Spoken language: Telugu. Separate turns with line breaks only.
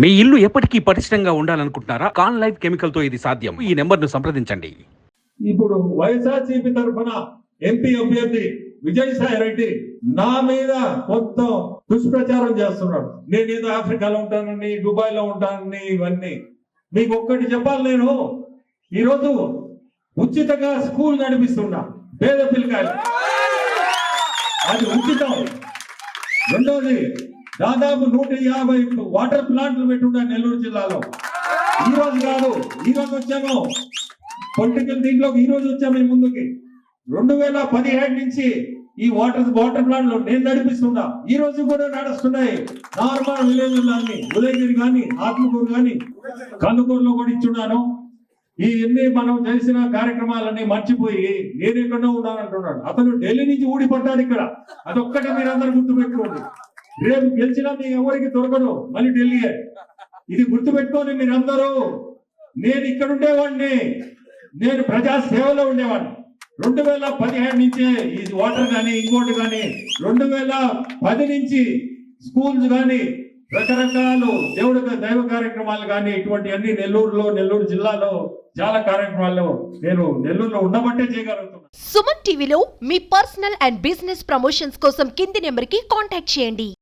మీ ఇల్లు ఎప్పటికీ పటిష్టంగా ఉండాలనుకుంటున్నారా? కాన్ లైఫ్ కెమికల్తో ఇది సాధ్యం. ఈ నెంబర్ను సంప్రదించండి.
ఇప్పుడు వైఎస్ఆర్సీపీ తరఫున ఎంపీ అభ్యర్థి విజయసాయి రెడ్డి నా మీద మొత్తం దుష్ప్రచారం చేస్తున్నాడు. నేను ఏదో ఆఫ్రికాలో ఉంటానని దుబాయ్లో ఉంటానని ఇవన్నీ. మీకు ఒక్కటి చెప్పాలి నేను. ఈరోజు ఉచితంగా స్కూల్ నడిపిస్తున్నా. పేద పిల్లకాయలు అది ఉచితం. రెండోది దాదాపు నూట యాభై వాటర్ ప్లాంట్లు పెట్టున్నా నెల్లూరు జిల్లాలో. ఈ రోజు కాదు ఈ రోజు వచ్చాము. పొలిటికల్ దీంట్లోకి ఈ రోజు వచ్చాము మేము ముందుకి. రెండు వేల పదిహేడు నుంచి ఈ వాటర్ వాటర్ ప్లాంట్లు నేను నడిపిస్తున్నా. ఈ రోజు కూడా నడుస్తున్నాయి. నార్మల్ విలేజ్ కానీ ఉదయగిరి కానీ ఆత్మకూరు కానీ కందుకూరులో కూడా ఇచ్చున్నాను. ఈ ఎన్ని మనం చేసిన కార్యక్రమాలన్నీ మర్చిపోయి నేను ఎక్కడో ఉన్నానంటున్నాడు. అతను ఢిల్లీ నుంచి ఊడిపడ్డాడు ఇక్కడ. అదొక్కటి మీరు అందరు గుర్తుపెట్టుకోండి. రేపు గెలిచినా మీ ఎవరికి దొరకదు? మళ్ళీ ఢిల్లీ ఇది గుర్తుపెట్టుకోని మీరందరూ. నేను ఇక్కడ ఉండేవాడిని. నేను ప్రజా సేవలో ఉండేవాడిని. రెండు వేల పదిహేడు నుంచే ఈ వాటర్ కానీ ఇంకోటి కానీ రెండు వేల పది నుంచి స్కూల్స్ కానీ రకరకాలు దేవుడు దైవ కార్యక్రమాలు కానీ ఇటువంటి అన్ని నెల్లూరులో నెల్లూరు జిల్లాలో చాలా కార్యక్రమాల్లో నేను నెల్లూరులో ఉండబట్టే చేయగలుగుతున్నాను.
సుమన్ టీవీలో మీ పర్సనల్ అండ్ బిజినెస్ ప్రమోషన్స్ కోసం కింది నెంబర్కి కాంటాక్ట్ చేయండి.